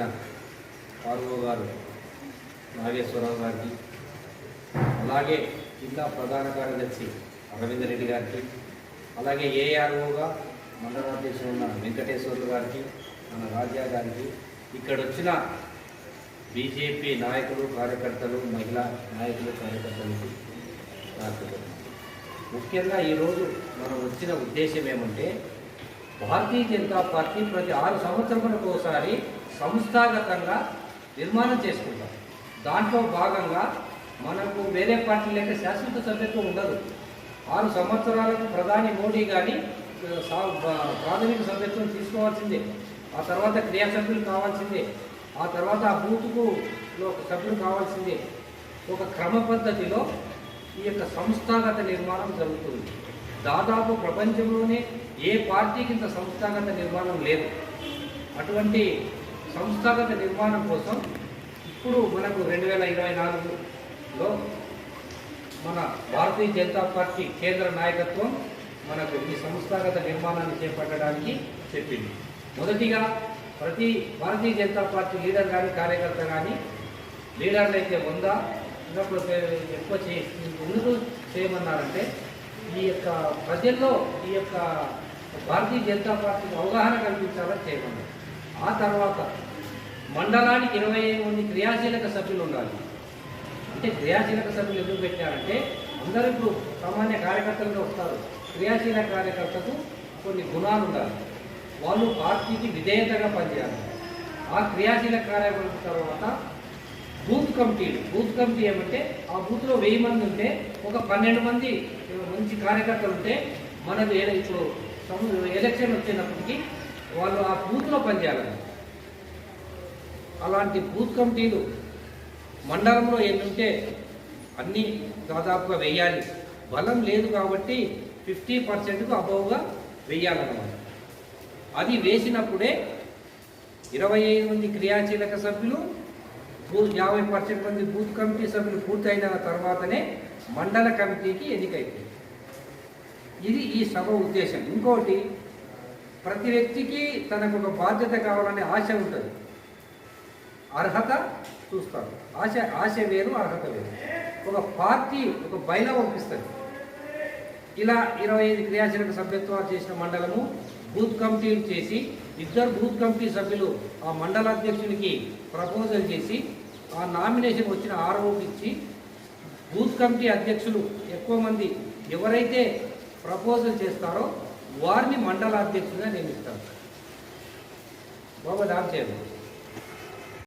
చేసిన ఆర్ఓ గారు నాగేశ్వరరావు గారికి అలాగే జిల్లా ప్రధాన కార్యదర్శి అరవింద్ రెడ్డి గారికి అలాగే ఏఆర్ఓగా మండలాధ్యక్షుడు ఉన్న వెంకటేశ్వర్లు గారికి మన రాజా గారికి ఇక్కడ వచ్చిన బీజేపీ నాయకులు కార్యకర్తలు మహిళా నాయకులు కార్యకర్తలకు ముఖ్యంగా ఈరోజు మనం వచ్చిన ఉద్దేశం ఏమంటే భారతీయ జనతా పార్టీ ప్రతి ఆరు సంవత్సరములకు ఒకసారి సంస్థాగతంగా నిర్మాణం చేసుకుంటాం. దాంట్లో భాగంగా మనకు వేరే పార్టీ లేక శాశ్వత సభ్యత్వం ఉండదు. ఆరు సంవత్సరాలకు ప్రధాని మోడీ కానీ ప్రాథమిక సభ్యత్వం తీసుకోవాల్సిందే. ఆ తర్వాత క్రియా సభ్యులు కావాల్సిందే. ఆ తర్వాత ఆ బూత్కు లో సభ్యులు కావాల్సిందే. ఒక క్రమ పద్ధతిలో ఈ యొక్క సంస్థాగత నిర్మాణం జరుగుతుంది. దాదాపు ప్రపంచంలోనే ఏ పార్టీకి ఇంత సంస్థాగత నిర్మాణం లేదు. అటువంటి సంస్థాగత నిర్మాణం కోసం ఇప్పుడు మనకు రెండు వేల ఇరవై నాలుగులో మన భారతీయ జనతా పార్టీ కేంద్ర నాయకత్వం మనకు ఈ సంస్థాగత నిర్మాణాన్ని చేపట్టడానికి చెప్పింది. మొదటిగా ప్రతి భారతీయ జనతా పార్టీ లీడర్ కానీ కార్యకర్త కానీ లీడర్లు అయితే ఉందా ఉన్నప్పుడు ఎక్కువ చే ఎందుకు చేయమన్నారంటే ఈ యొక్క ప్రజల్లో ఈ యొక్క భారతీయ జనతా పార్టీకి అవగాహన కల్పించాలని చేయమన్నారు. ఆ తర్వాత మండలానికి ఇరవై ఐదు మంది క్రియాశీలక సభ్యులు ఉండాలి. అంటే క్రియాశీలక సభ్యులు ఎందుకు పెట్టారంటే అందరూ ఇప్పుడు సామాన్య కార్యకర్తలుగా వస్తారు. క్రియాశీలక కార్యకర్తకు కొన్ని గుణాలు ఉండాలి. వాళ్ళు పార్టీకి విధేయతగా పనిచేయాలి. ఆ క్రియాశీలక కార్యకర్త తర్వాత బూత్ కమిటీలు. బూత్ కమిటీ ఏమంటే ఆ బూత్లో వెయ్యి మంది ఉంటే ఒక పన్నెండు మంది మంచి కార్యకర్తలు ఉంటే మనకు ఇప్పుడు ఎలక్షన్ వచ్చినప్పటికీ వాళ్ళు ఆ బూత్లో పనిచేయాలి. అలాంటి బూత్ కమిటీలు మండలంలో ఎన్నుంటే అన్నీ దాదాపుగా వెయ్యాలి బలం లేదు కాబట్టి ఫిఫ్టీ పర్సెంట్కు అబౌవ్గా వెయ్యాలన్నమాట అది వేసినప్పుడే ఇరవై ఐదు మంది క్రియాశీలక సభ్యులు యాభై పర్సెంట్ మంది బూత్ కమిటీ సభ్యులు పూర్తయిన తర్వాతనే మండల కమిటీకి ఎన్నికైపోయింది ఇది ఈ సభ ఉద్దేశం. ఇంకోటి ప్రతి వ్యక్తికి తనకు ఒక బాధ్యత కావాలనే ఆశ ఉంటుంది. అర్హత చూస్తారు. ఆశ ఆశ వేరు అర్హత వేరు ఒక పార్టీ ఒక బైలా పంపిస్తుంది. ఇలా ఇరవై ఐదు క్రియాశీలక సభ్యత్వాలు చేసిన మండలము బూత్ కమిటీలు చేసి ఇద్దరు బూత్ కమిటీ సభ్యులు ఆ మండల అధ్యక్షునికి ప్రపోజల్ చేసి ఆ నామినేషన్ వచ్చిన ఆర్ఓకి ఇచ్చి బూత్ కమిటీ అధ్యక్షులు ఎక్కువ మంది ఎవరైతే ప్రపోజల్ చేస్తారో వారిని మండలాధ్యక్షుడిగా నియమిస్తాను బాబా దాని చేయండి